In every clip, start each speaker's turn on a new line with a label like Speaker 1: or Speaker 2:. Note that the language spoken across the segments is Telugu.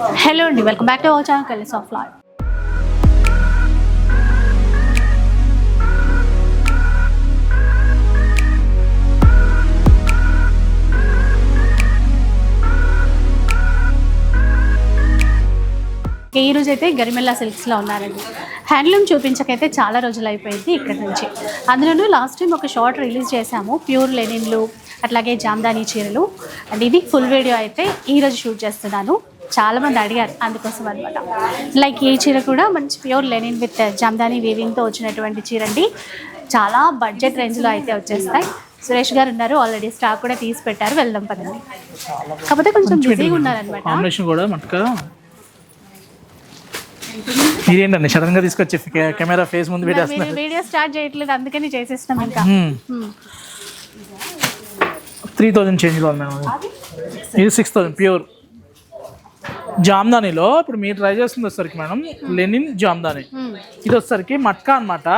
Speaker 1: హలో అండి welcome back to our channel కలిసి ఆఫ్ లైఫ్ ఈ రోజు అయితే గరిమెల్లా సిల్క్స్లో ఉన్నారండి. హ్యాండ్లూమ్ చూపించకైతే చాలా రోజులు అయిపోయింది ఇక్కడ నుంచి. అందులోనూ లాస్ట్ టైం ఒక షార్ట్ రిలీజ్ చేశాము ప్యూర్ లెనిన్లు అట్లాగే జామ్దానీ చీరలు. అండ్ ఇది ఫుల్ వీడియో అయితే ఈరోజు షూట్ చేస్తున్నాను. చాలా మంది అడిగారు అందుకోసం అనమాట లైక్ ఈ చీర కూడా మంచి ప్యూర్ లెనిన్ విత్ జామ్దానీ వీవింగ్తో వచ్చినటువంటి చీర అండి చాలా బడ్జెట్ రేంజ్లో అయితే వచ్చేస్తాయి. సురేష్ గారు ఉన్నారు ఆల్రెడీ స్టాక్ కూడా తీసి పెట్టారు. వెళ్దాం పదండి. కాకపోతే కొంచెం బిజీగా ఉన్నారనమాట
Speaker 2: కాంబినేషన్ కూడా మీరేంటండి సడన్గా తీసుకొచ్చి కె- కెమెరా ఫేస్ ముందు పెట్టేస్తున్నారు.
Speaker 1: మీరు వీడియో స్టార్ట్ చేయట్లేదు అందుకని చేసేస్తాం ఇంకా.
Speaker 2: త్రీ థౌజండ్ మేడం ఇది సిక్స్ థౌజండ్ ప్యూర్ జామ్దానిలో ఇప్పుడు మీరు ట్రై చేస్తుంది వచ్చేసరికి మేడం లెనిన్ జామ్దాని.
Speaker 1: Hmm.
Speaker 2: ఇది వచ్చేసరికి మట్కా అన్నమాట.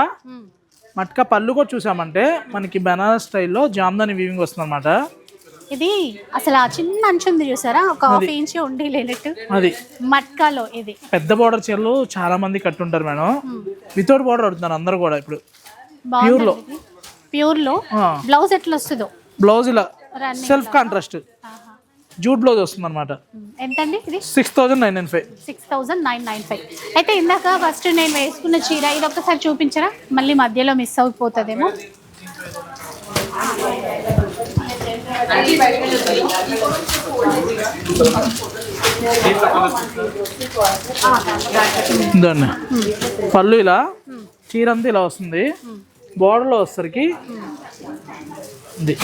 Speaker 2: మట్కా పళ్ళు కూడా చూసామంటే మనకి బనారస్ స్టైల్లో జామ్దాని వీవింగ్ వస్తుంది అనమాట
Speaker 1: ఇది అసలు ఆ చిన్న అంచు ఉంది చూసారా? ఒక హాఫ్ ఇంచ్ ఉండి లేనట్టు.
Speaker 2: అది.
Speaker 1: మట్కాలో ఇది.
Speaker 2: పెద్ద బార్డర్ చీరలు చాలా మంది కట్టుంటారు మేడం. వితౌట్ బార్డర్ అడుగుతున్నారు అందరు కూడా ఇప్పుడు.
Speaker 1: ప్యూర్లో.
Speaker 2: ఆ.
Speaker 1: బ్లౌజ్ ఎట్లా వస్తుందో.
Speaker 2: బ్లౌజ్ ఇలా. సెల్ఫ్ కాంట్రాస్ట్ జూట్ బ్లౌజ్ వస్తుంది అనమాట
Speaker 1: ఎంతండి ఇది?
Speaker 2: Six thousand nine nine five
Speaker 1: six thousand nine nine five అయితే ఇందాక ఫస్ట్ నేను వేసుకున్న చీర ఇది ఒక్కసారి చూపించరా? మళ్ళీ మధ్యలో మిస్ అయిపోతుందేమో
Speaker 2: దాన్ని పళ్ళు ఇలా చీర అంతా ఇలా వస్తుంది. బార్డర్లో వచ్చేసరికి ఇది.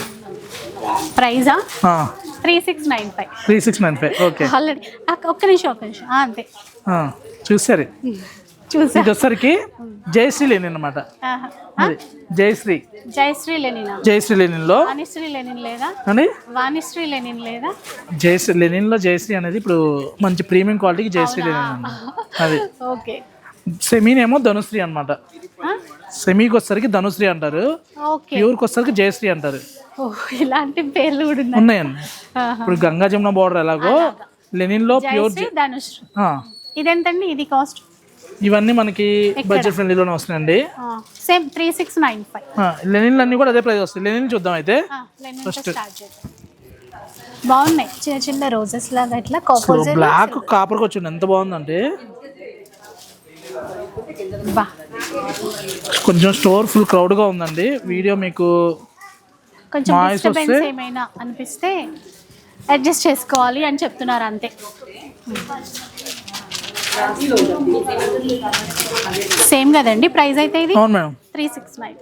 Speaker 1: ప్రైజా? Three six nine five.
Speaker 2: Three six nine five. Okay.
Speaker 1: Already. ఒక్క నిమిషం ఒక్క నిమిషం. అంతే.
Speaker 2: చూసారు
Speaker 1: చూసా.
Speaker 2: వచ్చేసరికి జయశ్రీ లెనిన్ అనమాట జయశ్రీ
Speaker 1: జయశ్రీ. లెనినా
Speaker 2: జయశ్రీ లెనిన్లో
Speaker 1: వాణిశ్రీ లెనిన్ లేదా?
Speaker 2: అండి
Speaker 1: వాణిశ్రీ లెనిన్ లేదా?
Speaker 2: జయశ్రీ లెనిన్లో జయశ్రీ అనేది ఇప్పుడు మంచి ప్రీమియం క్వాలిటీకి జయశ్రీ లెనిన్ అన్నమాట. అది.
Speaker 1: ఓకే.
Speaker 2: సెమీనేమో ధనుశ్రీ అనమాట? సెమీకి వచ్చేసరికి ధనుశ్రీ అంటారు. ప్యూర్కి వచ్చేసరికి జయశ్రీ అంటారు.
Speaker 1: ఇలాంటి పేర్లు కూడా ఉన్నాయి.
Speaker 2: ఉన్నాయండి. ఇప్పుడు గంగా జమున బార్డర్ ఎలాగో లెనిన్లో ప్యూర్
Speaker 1: జయశ్రీ ధనుశ్రీ. ఇదెంతండి? ఇది కాస్ట్
Speaker 2: ఇవన్నీ మనకి బడ్జెట్ ఫ్రెండ్లీలోనే వస్తున్నాయండి.
Speaker 1: Same three six nine five
Speaker 2: లెనిన్లు అన్ని కూడా అదే ప్రైస్ వస్తాయి. లెనిన్ చూద్దాం అయితే.
Speaker 1: చేద్దాం. బాగున్నాయి. చిన్న చిన్న రోజెస్ లాగా ఇట్లా
Speaker 2: బ్లాక్ కాపర్కి వచ్చింది ఎంత బాగుందంటే. కొంచెం స్టోర్ ఫుల్ క్రౌడ్గా ఉందండి. వీడియో మీకు
Speaker 1: కొంచెం డిస్టర్బెన్స్ ఏమైనా అనిపిస్తే అడ్జస్ట్ చేసుకోవాలి అని చెప్తున్నారు అంతే. సేమ్ కదండి ప్రైస్ అయితే ఇది?
Speaker 2: అవును మేడం.
Speaker 1: Three six nine.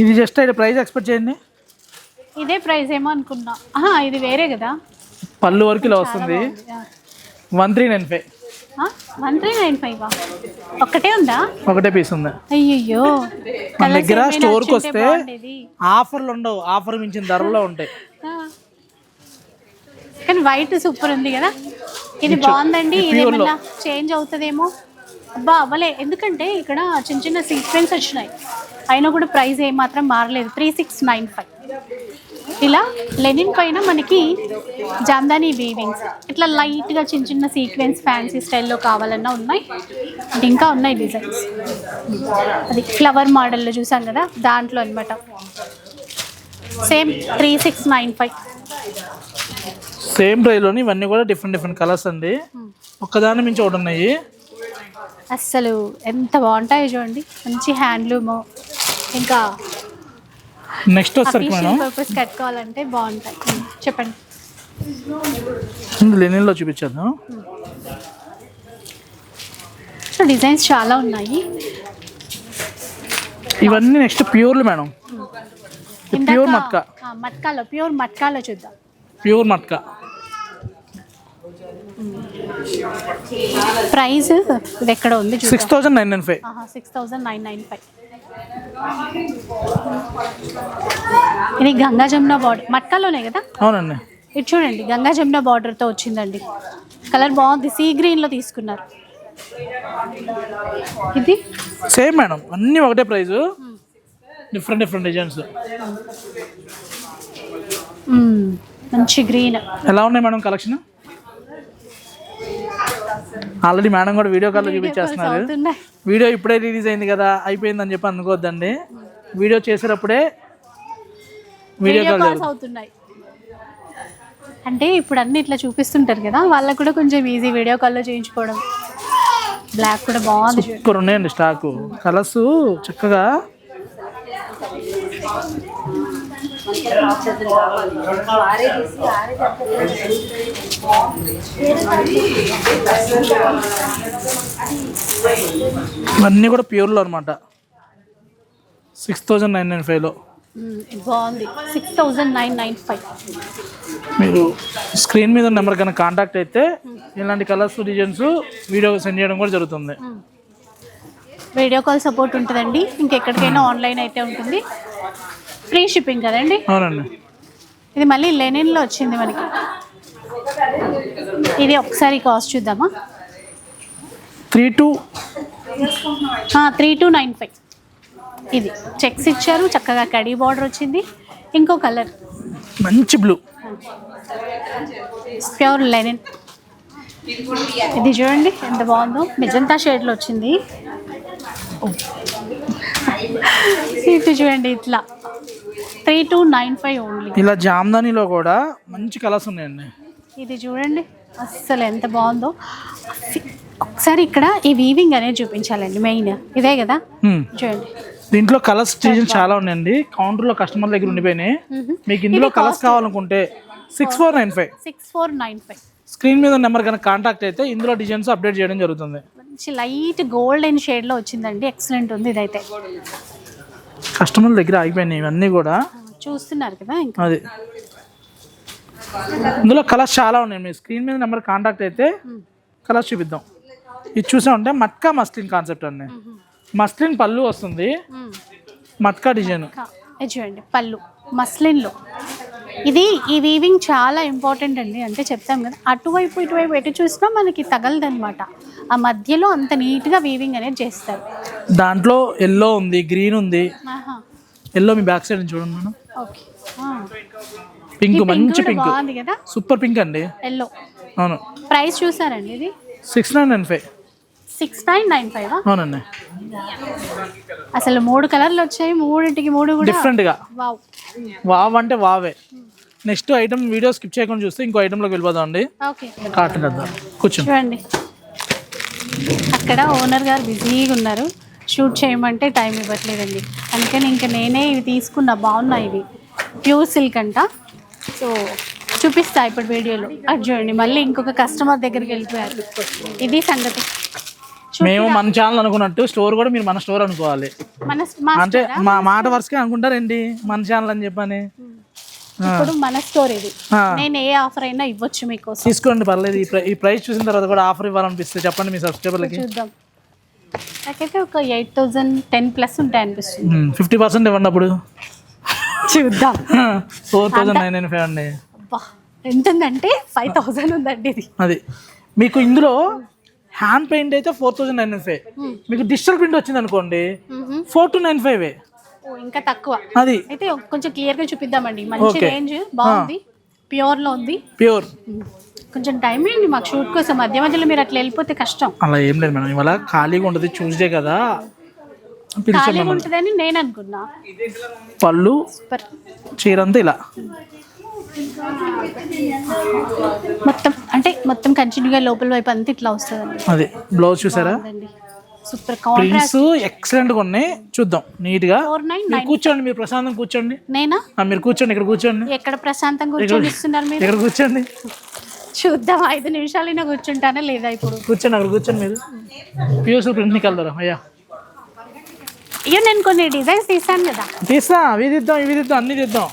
Speaker 2: ఇది జస్ట్ అయితే ప్రైస్ ఎక్స్పెక్ట్ చేయండి.
Speaker 1: ఇదే ప్రైస్ ఏమో అనుకున్నా. ఇది వేరే కదా.
Speaker 2: పళ్ళు వరకు ఇలా వస్తుంది. One three nine five.
Speaker 1: One three nine five? ఒక్కటే ఉందా?
Speaker 2: ఒకటే పీస్ ఉంది.
Speaker 1: అయ్యయ్యో.
Speaker 2: మన దగ్గర స్టోర్కి వస్తే. ఆఫర్లు ఉండవు. ఆఫర్ మించిన ధరలో ఉంటాయి.
Speaker 1: కానీ వైట్ సూపర్ ఉంది కదా. ఇది బాగుందండి. ఇది. ఏమన్నా చేంజ్ అవుతుందేమో? అబ్బా అవ్వలే. ఎందుకంటే ఇక్కడ చిన్న చిన్న సీక్వెన్స్ వచ్చినాయి. అయినా కూడా ప్రైస్ ఏమాత్రం మారలేదు. Three six nine five. ఇలా లెనిన్ పైన మనకి జామ్దానీ వీవింగ్స్ ఇట్లా లైట్గా చిన్న చిన్న సీక్వెన్స్ ఫ్యాన్సీ స్టైల్లో కావాలన్నా ఉన్నాయి. అండ్ ఇంకా ఉన్నాయి డిజైన్స్ అది ఫ్లవర్ మోడల్లో చూసాం కదా దాంట్లో అనమాట same three six nine five
Speaker 2: same ప్రైస్లోని ఇవన్నీ కూడా డిఫరెంట్ డిఫరెంట్ కలర్స్ అండి. ఒక్కదాని మించి ఒకటి ఉన్నాయి.
Speaker 1: అస్సలు ఎంత బాగుంటాయో చూడండి. మంచి హ్యాండ్లూమ్ ఇంకా
Speaker 2: నెక్స్ట్ వచ్చేసరికి మేడం.
Speaker 1: పర్పస్ కట్టుకోవాలంటే బాగుంటాయి. చెప్పండి.
Speaker 2: లెనిన్లో చూపించాను
Speaker 1: డిజైన్స్ చాలా ఉన్నాయి.
Speaker 2: ఇవన్నీ నెక్స్ట్ ప్యూర్లు మేడం. ప్యూర్ మట్క.
Speaker 1: మట్కాలో ప్యూర్ మట్కాలో చూద్దాం.
Speaker 2: ప్యూర్ మట్క.
Speaker 1: ప్రైస్ ఇది ఎక్కడ ఉంది
Speaker 2: six thousand nine nine five
Speaker 1: six thousand nine nine five ఇది గంగా జమున బార్డర్ మట్కాలోనే కదా?
Speaker 2: అవునండి.
Speaker 1: ఇది చూడండి గంగా జమున బార్డర్తో వచ్చిందండి. కలర్ బాగుంది సీ గ్రీన్లో తీసుకున్నారు. ఇది?
Speaker 2: సేమ్ మేడం అన్నీ ఒకటే ప్రైస్ డిఫరెంట్ డిఫరెంట్ డిజైన్స్
Speaker 1: మంచి గ్రీన్.
Speaker 2: ఎలా ఉన్నాయి మేడం కలెక్షన్? ఆల్రెడీ మేడం కూడా వీడియో కాల్లో చూపించేస్తున్నారు. వీడియో ఇప్పుడే రిలీజ్ అయింది కదా అయిపోయిందని చెప్పి అనుకోవద్దండి వీడియో చేసేటప్పుడే వీడియో కాల్
Speaker 1: కాల్స్ అవుతున్నాయి. అంటే ఇప్పుడు అన్ని ఇట్లా చూపిస్తుంటారు కదా వాళ్ళకు కూడా కొంచెం ఈజీ వీడియో కాల్లో చేయించుకోవడం. బ్లాక్ కూడా బాగుంది.
Speaker 2: సూపర్ ఉన్నాయండి స్టాక్ కలర్స్ చక్కగా ఇవన్నీ కూడా ప్యూర్లో అనమాట సిక్స్ థౌజండ్ నైన్ నైన్ ఫైవ్లో
Speaker 1: బాగుంది. Six thousand nine nine five
Speaker 2: మీరు స్క్రీన్ మీద నెంబర్ కనుక కాంటాక్ట్ అయితే ఇలాంటి కలర్స్ డిజైన్స్ వీడియో సెండ్ చేయడం కూడా జరుగుతుంది.
Speaker 1: వీడియో కాల్ సపోర్ట్ ఉంటుందండి. ఇంకెక్కడికైనా ఆన్లైన్ అయితే ఉంటుంది. ఫ్రీ షిప్పింగ్ కదండి?
Speaker 2: అవునండి.
Speaker 1: ఇది మళ్ళీ లెనిన్లో వచ్చింది మనకి. ఇది ఒకసారి కాస్ట్ చూద్దామా?
Speaker 2: Three two
Speaker 1: three two nine five. ఇది. చెక్స్ ఇచ్చారు చక్కగా కడీ బార్డర్ వచ్చింది. ఇంకో కలర్.
Speaker 2: మంచి బ్లూ.
Speaker 1: Pure linen. ఇది చూడండి ఎంత బాగుందో. మెజంతా షేడ్లో వచ్చింది. ఇది చూడండి ఇట్లా. Three two nine five only.
Speaker 2: ఇలా జామ్దానిలో కూడా మంచి కలర్స్ ఉన్నాయండి.
Speaker 1: ఇది చూడండి అస్సలు ఎంత బాగుందో. ఒకసారి ఇక్కడ ఈ వీవింగ్ అనేది చూపించాలండి మెయిన్ ఇదే కదా. చూడండి.
Speaker 2: దీంట్లో కలర్స్ డిజైన్స్ చాలా ఉన్నాయండి. కౌంటర్లో కస్టమర్ దగ్గర ఉండిపోయినాయి. మీకు ఇందులో కలర్స్ కావాలనుకుంటే six four nine five
Speaker 1: six four nine five
Speaker 2: screen మీద నెంబర్ కనుక కాంటాక్ట్ అయితే ఇందులో డిజైన్స్ అప్డేట్ చేయడం జరుగుతుంది.
Speaker 1: మంచి లైట్ గోల్డెన్ షేడ్లో వచ్చిందండి. ఎక్సలెంట్ ఉంది ఇదైతే.
Speaker 2: కస్టమర్ దగ్గర ఆగిపోయినాయి ఇవన్నీ కూడా.
Speaker 1: చూస్తున్నారు కదా ఇంకా.
Speaker 2: అది. ఇందులో కలర్స్ చాలా ఉన్నాయి. మీ స్క్రీన్ మీద నెంబర్ కాంటాక్ట్ అయితే కలర్స్ చూపిద్దాం. ఇది చూసామంటే మట్కా మస్లిన్ కాన్సెప్ట్ అండి. మస్లిన్ పళ్ళు వస్తుంది. మట్కా డిజైన్.
Speaker 1: చూడండి పళ్ళు. మస్లిన్లో. ఇది ఈ వీవింగ్ చాలా ఇంపార్టెంట్ అండి. అంటే చెప్తాం కదా అటువైపు ఇటువైపు ఎటు చూసినా మనకి తగలదనమాట ఆ మధ్యలో అంత నీట్గా వీవింగ్ అనేది చేస్తారు.
Speaker 2: దాంట్లో ఎల్లో ఉంది గ్రీన్ ఉంది. ఎల్లో మీ బ్యాక్ సైడ్ చూడండి మేడం. పింక్ మంచి పింక్. సూపర్ పింక్ అండి.
Speaker 1: ఎల్లో
Speaker 2: అవును.
Speaker 1: ప్రైస్ చూసారండి ఇది?
Speaker 2: Six nine nine five
Speaker 1: six nine nine five
Speaker 2: అవునండి.
Speaker 1: అసలు మూడు కలర్లు వచ్చాయి మూడింటికి మూడు కూడా
Speaker 2: డిఫరెంట్గా
Speaker 1: వావ్.
Speaker 2: వావ్ అంటే వావే. నెక్స్ట్ ఐటమ్ వీడియో స్కిప్ చేయకుండా చూస్తే ఇంకో ఐటెంలోకి వెళ్ళిపోదాం అండి.
Speaker 1: ఓకే.
Speaker 2: కాటన్ కదా కూర్చోండి.
Speaker 1: చూడండి. అక్కడ ఓనర్ గారు బిజీగా ఉన్నారు. షూట్ చేయమంటే టైం ఇవ్వట్లేదండి. అందుకని ఇంకా నేనే ఇవి తీసుకున్నా బాగున్నాయి ఇవి. ప్యూర్ సిల్క్ అంట. సో చూపిస్తా ఇప్పుడు వీడియోలో. అది చూడండి మళ్ళీ ఇంకొక కస్టమర్ దగ్గరికి వెళ్ళిపోయారు. ఇది సంగతి.
Speaker 2: మేము మన ఛానల్ అనుకున్నట్టు స్టోర్ కూడా మీరు మన స్టోర్ అనుకోవాలి. అంటే మా మాట వరుసగా అనుకుంటారేంటి మన ఛానల్ అని చెప్పని.
Speaker 1: ఇప్పుడు మన స్టోర్ ఇది. నేను ఏ ఆఫర్ అయినా ఇవ్వచ్చు మీకోసం.
Speaker 2: తీసుకోండి పర్లేదు. ఈ ప్ర- ఈ ప్రైస్ చూసిన తర్వాత కూడా ఆఫర్ ఇవ్వాలనిపిస్తే చెప్పండి మీ సబ్స్క్రైబర్లకి
Speaker 1: చూద్దాం. నాకైతే ఒక ఎయిట్ థౌజండ్ టెన్ ప్లస్ ఉంటాయి అనిపిస్తుంది
Speaker 2: ఫిఫ్టీ పర్సెంట్ ఇవ్వండి అప్పుడు.
Speaker 1: చూద్దాం.
Speaker 2: Four thousand nine nine five అండి.
Speaker 1: అబ్బా ఎంత ఉందంటే ఫైవ్ థౌజండ్ ఉందండి ఇది.
Speaker 2: అది. మీకు ఇందులో హ్యాండ్ పెయింట్ అయితే ఫోర్ థౌజండ్ నైన్ ఫైవ్. మీకు డిజిటల్ ప్రింట్ వచ్చింది అనుకోండి. Four two nine five.
Speaker 1: ఇంకా తక్కువ.
Speaker 2: అది.
Speaker 1: అయితే కొంచెం క్లియర్గా చూపిద్దామండి. మంచి. రేంజ్ బాగుంది ప్యూర్లో ఉంది.
Speaker 2: ప్యూర్.
Speaker 1: కొంచెం టైం ఏంటి మాకు షూట్ కోసం. మధ్య మధ్యలో మీరు అట్లా వెళ్ళిపోతే కష్టం.
Speaker 2: అలా ఏం లేదు మేడం. ఇవాళ ఖాళీగా ఉంటుంది ట్యూస్డే కదా. పిలిచాం
Speaker 1: ఖాళీగా
Speaker 2: మిమ్మల్ని.
Speaker 1: ఉంటుందని నేను అనుకున్నా.
Speaker 2: పళ్ళు
Speaker 1: సూపర్.
Speaker 2: చీరంతా ఇలా.
Speaker 1: మొత్తం అంటే మొత్తం కంటిన్యూగా లోపల వైపు అంతా ఇట్లా వస్తుందండి.
Speaker 2: అది బ్లౌజ్ చూసారా?
Speaker 1: సూపర్ కాంట్రాస్ట్
Speaker 2: ప్రింట్స్ ఎక్సలెంట్గా ఉన్నాయి. చూద్దాం
Speaker 1: నీట్గా.
Speaker 2: మీరు కూర్చోండి మీరు ప్రశాంతం కూర్చోండి.
Speaker 1: నేనా?
Speaker 2: ఆ, మీరు కూర్చోండి ఇక్కడ కూర్చోండి.
Speaker 1: ఎక్కడ ప్రశాంతంగా కూర్చొని ఇస్తున్నారు మీరు?
Speaker 2: ఇక్కడ కూర్చోండి.
Speaker 1: చూద్దాం ఐదు నిమిషాలైనా కూర్చుంటానా లేదా ఇప్పుడు?
Speaker 2: కూర్చోండి అక్కడ కూర్చోండి మీరు. పియూసీ ప్రింట్ నీకు వెళ్తారా అయ్యా.
Speaker 1: అయ్యో నేను కొన్ని డిజైన్స్ తీసాను కదా.
Speaker 2: తీస్తా అవి తీద్దాం ఇవి తీద్దాం అన్ని తీద్దాం.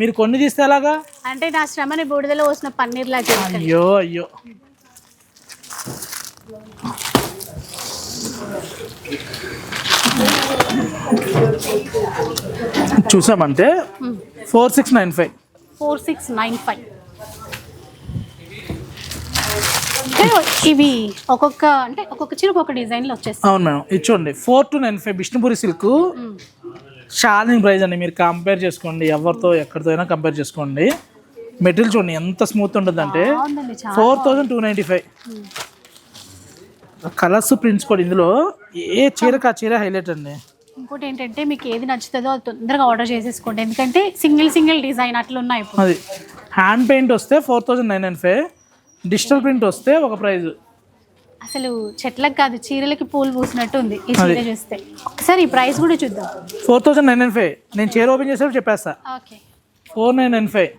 Speaker 2: మీరు కొన్ని తీస్తే ఎలాగా?
Speaker 1: అంటే నా శ్రమని బూడిదలో పోసిన పన్నీర్లా చేస్తాను.
Speaker 2: అయ్యో అయ్యో. చూసామంటే four six nine five.
Speaker 1: Four six nine five. ఇవి ఒక్కొక్క అంటే ఒక్కొక్క చీర ఒక్కొక్క డిజైన్లో వచ్చేస్తాయి.
Speaker 2: అవును మేడం. ఇది చూడండి. Four two nine five Vishnupuri silk challenge price అండి. మీరు కంపేర్ చేసుకోండి. ఎవరితో ఎక్కడితో అయినా కంపేర్ చేసుకోండి. మెటీరియల్ చూడండి. ఎంత స్మూత్ ఉంటుందంటే
Speaker 1: బాగుందండి చాలా
Speaker 2: four thousand two ninety five colours prints కూడా ఇందులో. ఏ చీరకు ఆ చీర హైలైట్ అండి?
Speaker 1: ఇంకోటి ఏంటంటే మీకు ఏది నచ్చుతుందో అది తొందరగా ఆర్డర్ చేసేసుకోండి. ఎందుకంటే సింగిల్ సింగిల్ డిజైన్ అట్లా ఉన్నాయి
Speaker 2: అది. హ్యాండ్ పెయింట్ వస్తే four thousand nine nine five digital print వస్తే ఒక ప్రైజ్.
Speaker 1: అసలు చెట్లకు కాదు చీరలకి పూలు పూసినట్టు ఉంది ఈ చీర చూస్తే. ఒకసారి ఈ ప్రైస్ కూడా చూద్దాం.
Speaker 2: Four thousand nine nine five. నేను చీర ఓపెన్ చేసేప్పుడు చెప్పేస్తా.
Speaker 1: Okay.
Speaker 2: Four nine nine five.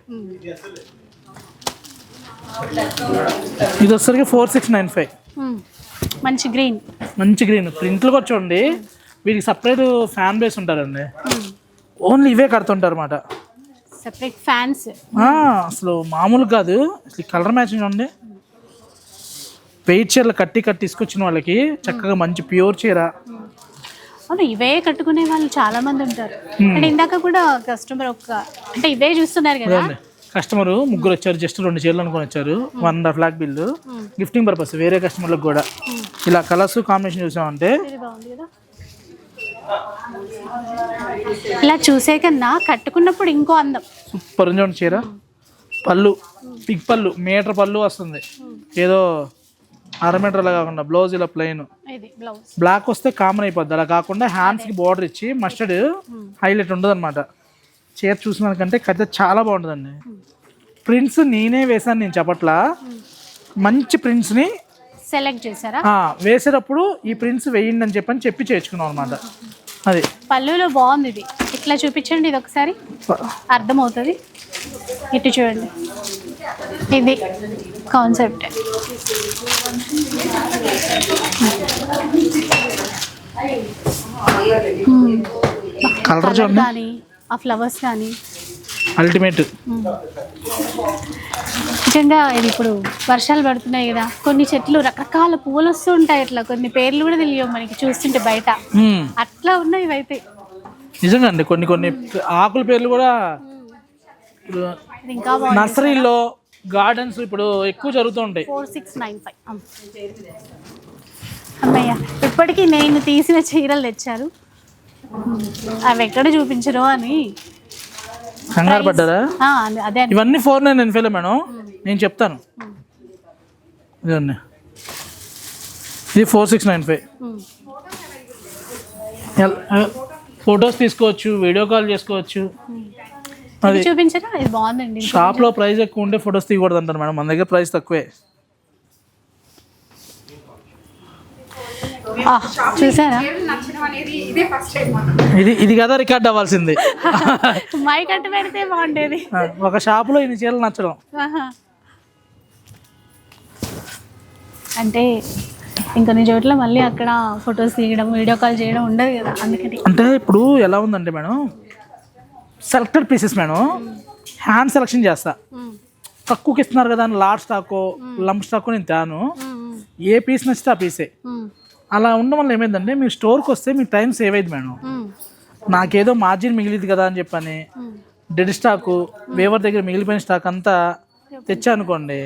Speaker 2: ఇది వచ్చేసరికి ఫోర్ సిక్స్ నైన్ ఫైవ్.
Speaker 1: మంచి గ్రీన్.
Speaker 2: మంచి గ్రీన్. ప్రింట్లు కూడా చూడండి. వీటికి సపరేట్ ఫ్యాన్ బేస్ ఉంటారండి. ఓన్లీ ఇవే కడుతుంటారు అనమాట
Speaker 1: సెపరేట్ ఫ్యాన్స్
Speaker 2: అసలు మామూలు కాదు. అసలు కలర్ మ్యాచింగ్ చూడండి. వెయిట్ చీరలు కట్టి కట్టి తీసుకొచ్చిన వాళ్ళకి చక్కగా మంచి ప్యూర్ చీర.
Speaker 1: అవును ఇవే కట్టుకునే వాళ్ళు చాలా మంది ఉంటారు అంటే ఇందాక కూడా కస్టమర్ ఒక అంటే ఇవే చూస్తున్నారు కదా.
Speaker 2: కస్టమర్ ముగ్గురు వచ్చారు జస్ట్ రెండు చీరలు అనుకొని వచ్చారు. One and half lakh bill gifting purpose వేరే కస్టమర్లకు కూడా. ఇలా కలర్స్ కాంబినేషన్ చూసామంటే
Speaker 1: ఇది బాగుంది కదా. ఇలా చూసే కన్నా కట్టుకున్నప్పుడు ఇంకో అందం.
Speaker 2: చూడండి చీర. పళ్ళు పిక్ పళ్ళు మీటర్ పళ్ళు వస్తుంది. ఏదో అర మీటర్ అలా కాకుండా బ్లౌజ్ ఇలా ప్లెయిన్ బ్లాక్ వస్తే కామన్ అయిపోద్ది. అలా కాకుండా హ్యాండ్స్కి బార్డర్ ఇచ్చి మస్టర్డ్ హైలైట్ ఉండదు అనమాట చీర చూసిన దానికంటే కడితే చాలా బాగుంటుందండి. ప్రింట్స్ నేనే వేసాను నేను చెప్పట్లా. మంచి ప్రింట్స్ని
Speaker 1: సెలెక్ట్ చేశారా?
Speaker 2: వేసేటప్పుడు ఈ ప్రింట్స్ వేయండి అని చెప్పని చెప్పి చేర్చుకున్నాం అనమాట అది.
Speaker 1: పళ్ళులో బాగుంది ఇది. ఇట్లా చూపించండి ఇది ఒకసారి. అర్థమవుతుంది? ఇటు చూడండి. ఇది కాన్సెప్ట్
Speaker 2: కలర్ చూడండి.
Speaker 1: కానీ ఆ ఫ్లవర్స్ కానీ.
Speaker 2: అల్టిమేట్
Speaker 1: నిజంగా ఇది ఇప్పుడు వర్షాలు పడుతున్నాయి కదా. కొన్ని చెట్లు రకరకాల పువ్వులు వస్తూ ఉంటాయి ఇట్లా కొన్ని పేర్లు కూడా తెలియవు మనకి చూస్తుంటే బయట. అట్లా ఉన్నాయి ఇవైతే.
Speaker 2: నిజంగా అండి. కొన్ని కొన్ని ఆకుల పేర్లు కూడా
Speaker 1: ఇంకా
Speaker 2: నర్సరీలో గార్డెన్స్ ఇప్పుడు ఎక్కువ జరుగుతూ ఉంటాయి.
Speaker 1: Four six nine five. అమ్మయ్య ఇప్పటికీ నేను తీసిన చీరలు తెచ్చారు. అవి ఎక్కడ చూపించరు అని.
Speaker 2: కంగారు పడ్డారా? ఇవన్నీ four nine nine five madam. నేను చెప్తాను. ఇదండి ఇది four six nine five. Photos తీసుకోవచ్చు వీడియో కాల్ చేసుకోవచ్చు. అది
Speaker 1: చూపించరా? ఇది బాగుందండి.
Speaker 2: షాప్లో ప్రైస్ ఎక్కువ ఉంటే ఫొటోస్ తీయకూడదు అంటారు మేడం. మన దగ్గర ప్రైస్ తక్కువే.
Speaker 1: చూసారా?
Speaker 2: ఇది ఇది కదా రికార్డ్ అవ్వాల్సింది.
Speaker 1: మై కట్టు పెడితే బాగుండేది.
Speaker 2: ఒక షాపులో ఇన్ని చీరలు నచ్చడం.
Speaker 1: అంటే ఇంకొన్ని చోట్ల మళ్ళీ అక్కడ ఫొటోస్ తీయడం వీడియో కాల్ చేయడం ఉండదు కదా అందుకని.
Speaker 2: అంటే ఇప్పుడు ఎలా ఉందంటే madam selected pieces madam hand selection చేస్తా. తక్కువకి ఇస్తున్నారు కదా అని లాట్ స్టాకో లంప్ స్టాకో నేను తాను. ఏ పీస్ నచ్చితే ఆ పీసే అలా ఉండడం వల్ల ఏమైందంటే మీ స్టోర్కి వస్తే మీ టైం సేవ్ అయింది మేడం. నాకేదో మార్జిన్ మిగిలింది కదా అని చెప్పని. డెడ్ స్టాకు వేవర్ దగ్గర మిగిలిపోయిన స్టాక్ అంతా తెచ్చా అనుకోండి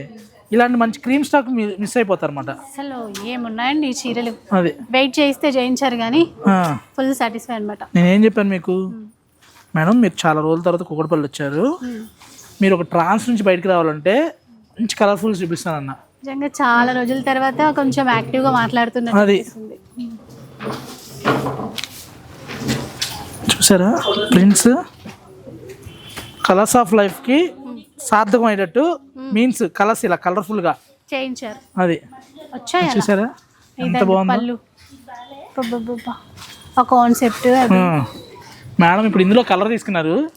Speaker 2: ఇలాంటి మంచి క్రీమ్ స్టాక్ మిస్ అయిపోతారు అనమాట
Speaker 1: అసలు ఏమున్నాయండి ఈ చీరలు?
Speaker 2: అది.
Speaker 1: వెయిట్ చేయిస్తే చేయించారు కానీ ఫుల్ సాటిస్ఫై అనమాట
Speaker 2: నేనేం చెప్పాను మీకు? మేడం మీరు చాలా రోజుల తర్వాత కుక్కడపల్లి వచ్చారు. మీరు ఒక ట్రాన్స్ నుంచి బయటకు రావాలంటే మంచి కలర్ఫుల్ చూపిస్తానన్న.
Speaker 1: నిజంగా చాలా రోజుల తర్వాత కొంచెం యాక్టివ్గా మాట్లాడుతున్నట్టు
Speaker 2: అది. చూసారా? ప్రింట్స్ కలర్స్ ఆఫ్ లైఫ్కి సార్థకం అయ్యేటట్టు మీన్స్ కలర్స్ ఇలా కలర్ఫుల్గా
Speaker 1: చేయించారు.
Speaker 2: అది.
Speaker 1: వచ్చాయి.
Speaker 2: చూసారా? ఎంత బాగుందో.
Speaker 1: కాన్సెప్ట్.
Speaker 2: మేడం ఇప్పుడు ఇందులో కలర్ తీసుకున్నారు.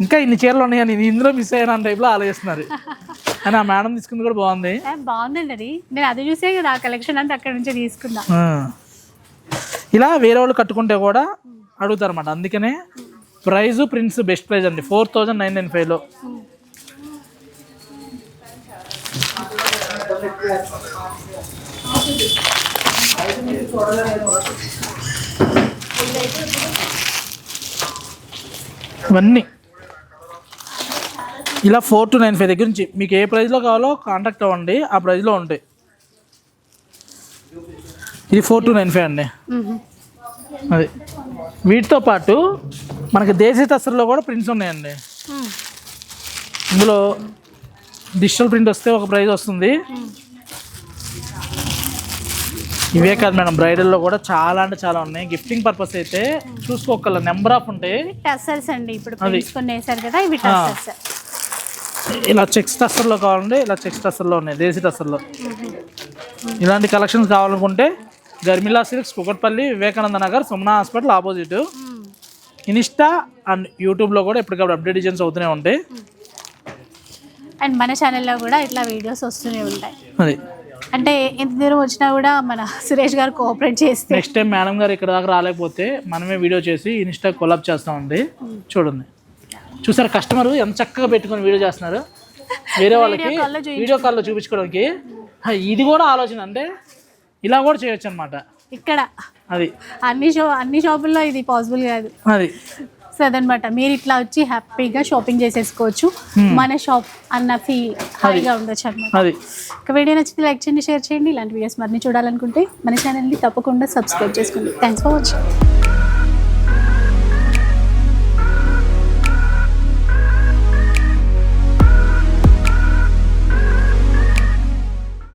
Speaker 2: ఇంకా ఇన్ని చీరలు ఉన్నాయి నేను ఇందులో మిస్ అయ్యాను అన్న టైప్లో ఆలోచిస్తున్నారు. కానీ ఆ మేడం తీసుకుంది కూడా బాగుంది.
Speaker 1: బాగుందండి అది. నేను అది చూసే కదా ఆ కలెక్షన్ అంతా అక్కడ నుంచి తీసుకున్నా.
Speaker 2: ఆ. ఇలా వేరే వాళ్ళు కట్టుకుంటే కూడా అడుగుతారు అన్నమాట. అందుకనే ప్రైజ్ ప్రింట్స్ బెస్ట్ ప్రైజ్ అండి. ఫోర్ థౌజండ్ నైన్ నైన్ ఫైవ్లో. ఇవన్నీ. ఇలా ఫోర్ టు నైన్ ఫైవ్ దగ్గర నుంచి మీకు ఏ ప్రైస్లో కావాలో కాంటాక్ట్ అవ్వండి ఆ ప్రైస్లో ఉంటాయి. ఇది ఫోర్ టు నైన్ ఫైవ్ అండి. అది. వీటితో పాటు మనకి దేశీ దసరాలో కూడా ప్రింట్స్ ఉన్నాయండి. ఇందులో డిజిటల్ ప్రింట్ వస్తే ఒక ప్రైస్ వస్తుంది. ఇవే కాదు మేడం బ్రైడల్లో కూడా చాలా అంటే చాలా ఉన్నాయి. గిఫ్టింగ్ పర్పస్ అయితే చూసుకోగల నెంబర్ ఆఫ్ ఉంటాయి
Speaker 1: అండి. ఇప్పుడు కదా ఇవి
Speaker 2: ఇలా చెక్స్ టస్సర్లో కావాలంటే ఇలా చెక్స్ టస్సర్లో ఉన్నాయి దేశీ టస్సర్లో ఇలాంటి కలెక్షన్స్ కావాలనుకుంటే Garmila Silks Kukatpally Vivekananda Nagar Sumana hospital opposite Insta and యూట్యూబ్లో కూడా ఎప్పటికప్పుడు అప్డేట్ డిజైన్స్ అవుతూనే ఉంటాయి.
Speaker 1: అండ్ మన ఛానల్లో కూడా ఇట్లా వీడియోస్ వస్తూనే ఉంటాయి.
Speaker 2: అది.
Speaker 1: అంటే ఎంత దూరం వచ్చినా కూడా మన సురేష్ గారు కోఆపరేట్ చేస్తే.
Speaker 2: నెక్స్ట్ టైం మేడం గారు ఇక్కడ దాకా రాలేకపోతే మనమే వీడియో చేసి ఇన్స్టా కొలాబ్ చేస్తామండి. చూడండి. చూసారు కస్టమర్ ఎంత చక్కగా పెట్టుకొని వీడియో చేస్తున్నారు. వేరే వాళ్ళకి వీడియో కాల్లో చూపించుకోవడానికి. ఇది కూడా ఆలోచన అంటే ఇలా కూడా చేయొచ్చు అనమాట
Speaker 1: ఇక్కడ.
Speaker 2: అది.
Speaker 1: అన్ని షో అన్ని షాపుల్లో ఇది పాసిబుల్ కాదు.
Speaker 2: అది.
Speaker 1: సో అదనమాట మీరు ఇట్లా వచ్చి హ్యాపీగా షాపింగ్ చేసేసుకోవచ్చు. మన షాప్ అన్న ఫీల్ హాయిగా ఉండొచ్చు అనమాట
Speaker 2: అది.
Speaker 1: ఒక వీడియో నచ్చితే లైక్ చేయండి షేర్ చేయండి. ఇలాంటి వీడియోస్ మరిన్ని చూడాలనుకుంటే మన ఛానల్ని తప్పకుండా సబ్స్క్రైబ్ చేసుకోండి. Thanks for watching